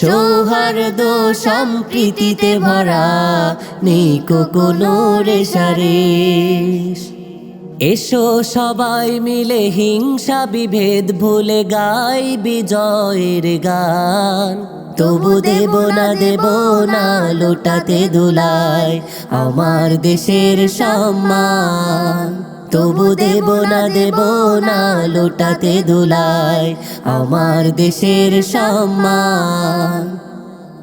সৌহার্দ্য সম্প্রীতিতে ভরা নেই কোনো রেশারেশ এসো সবাই মিলে হিংসা বিভেদ ভুলে গাই বিজয়ের গান। তবু দেব না দেব না, লোটাতে দোলায় আমার দেশের সম্মান। তবু দেব না দেব না লোটাতে দোলায় আমার দেশের সম্মান।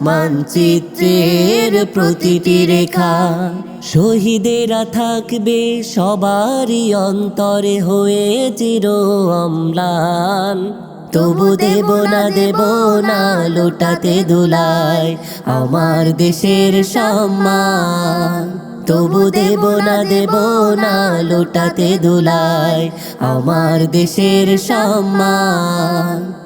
মানচিত্রের প্রতিটি রেখা শহীদেরা থাকবে, সবারই অন্তরে হয়ে চির অম্লান। তবু দেব না দেব না, লোটাতে দোলায় আমার দেশের সম্মান। তবু দেব না দেব না, লোটাতে দোলায় আমার দেশের সম্মান।